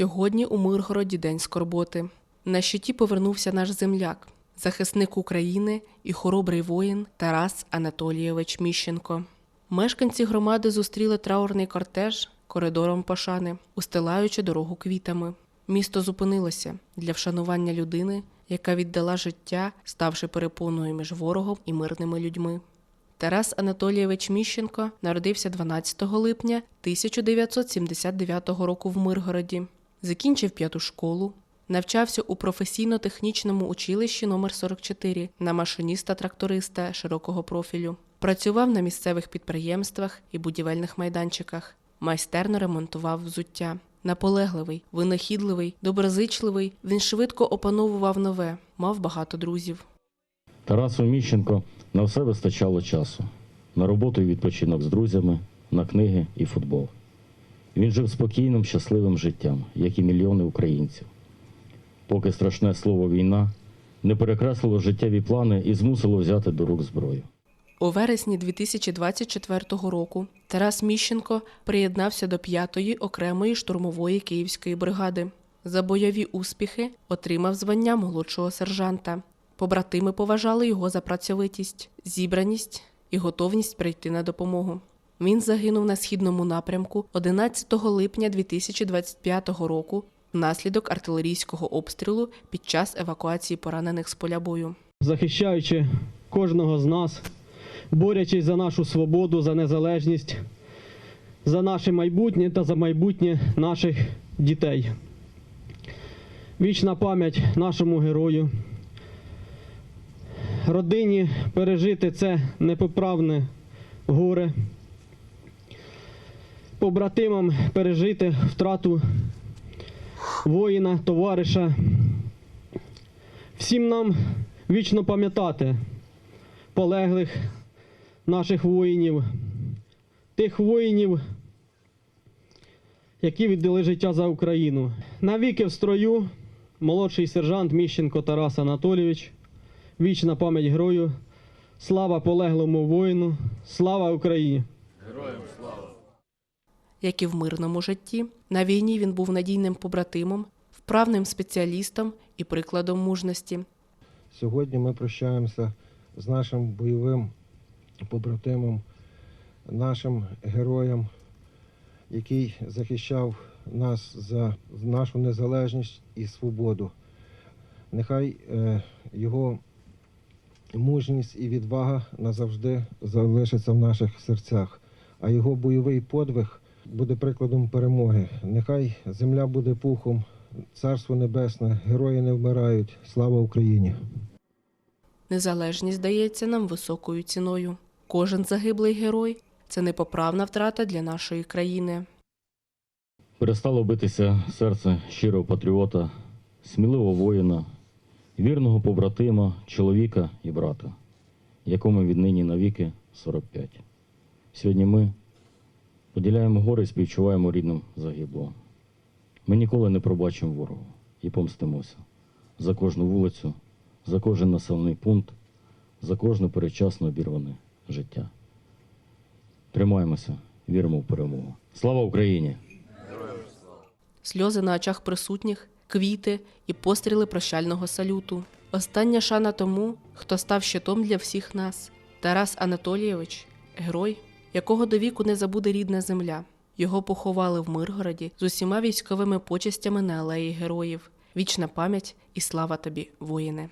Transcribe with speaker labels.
Speaker 1: Сьогодні у Миргороді день скорботи. На щиті повернувся наш земляк, захисник України і хоробрий воїн Тарас Анатолійович Міщенко. Мешканці громади зустріли траурний кортеж коридором пошани, устилаючи дорогу квітами. Місто зупинилося для вшанування людини, яка віддала життя, ставши перепоною між ворогом і мирними людьми. Тарас Анатолійович Міщенко народився 12 липня 1979 року в Миргороді. Закінчив п'яту школу, навчався у професійно-технічному училищі номер 44 на машиніста-тракториста широкого профілю. Працював на місцевих підприємствах і будівельних майданчиках. Майстерно ремонтував взуття. Наполегливий, винахідливий, доброзичливий, він швидко опановував нове, мав багато друзів.
Speaker 2: Тарасу Міщенко на все вистачало часу. На роботу і відпочинок з друзями, на книги і футбол. Він жив спокійним, щасливим життям, як і мільйони українців. Поки страшне слово війна не перекреслило життєві плани і змусило взяти до рук зброю.
Speaker 1: У вересні 2024 року Тарас Міщенко приєднався до 5-ї окремої штурмової київської бригади. За бойові успіхи отримав звання молодшого сержанта. Побратими поважали його за працьовитість, зібраність і готовність прийти на допомогу. Він загинув на східному напрямку 11 липня 2025 року внаслідок артилерійського обстрілу під час евакуації поранених з поля бою.
Speaker 3: захищаючи кожного з нас, борючись за нашу свободу, за незалежність, за наше майбутнє та за майбутнє наших дітей. Вічна пам'ять нашому герою. Родині пережити це непоправне горе. Побратимам пережити втрату воїна, товариша. Всім нам вічно пам'ятати полеглих наших воїнів, тих воїнів, які віддали життя за Україну. Навіки в строю молодший сержант Міщенко Тарас Анатолійович. Вічна пам'ять герою. Слава полеглому воїну, слава Україні!
Speaker 1: Як і в мирному житті, на війні він був надійним побратимом, вправним спеціалістом і прикладом мужності.
Speaker 4: Сьогодні ми прощаємося з нашим бойовим побратимом, нашим героєм, який захищав нас за нашу незалежність і свободу. Нехай е, його мужність і відвага назавжди залишаться в наших серцях, а його бойовий подвиг буде прикладом перемоги. Нехай земля буде пухом, царство небесне, герої не вмирають. Слава Україні!
Speaker 1: Незалежність здається нам високою ціною. Кожен загиблий герой це непоправна втрата для нашої країни.
Speaker 2: Перестало битися серце щирого патріота, сміливого воїна, вірного побратима, чоловіка і брата, якому віднині навіки 45. Сьогодні ми поділяємо горе і співчуваємо рідним загиблого. Ми ніколи не пробачимо ворогу і помстимося за кожну вулицю, за кожен населений пункт, за кожне передчасно обірване життя. Тримаємося, віримо в перемогу. Слава Україні!
Speaker 1: Сльози на очах присутніх, квіти і постріли прощального салюту. Остання шана тому, хто став щитом для всіх нас. Тарас Анатолійович, герой, якого до віку не забуде рідна земля. Його поховали в Миргороді з усіма військовими почестями на алеї героїв. Вічна пам'ять і слава тобі, воїне!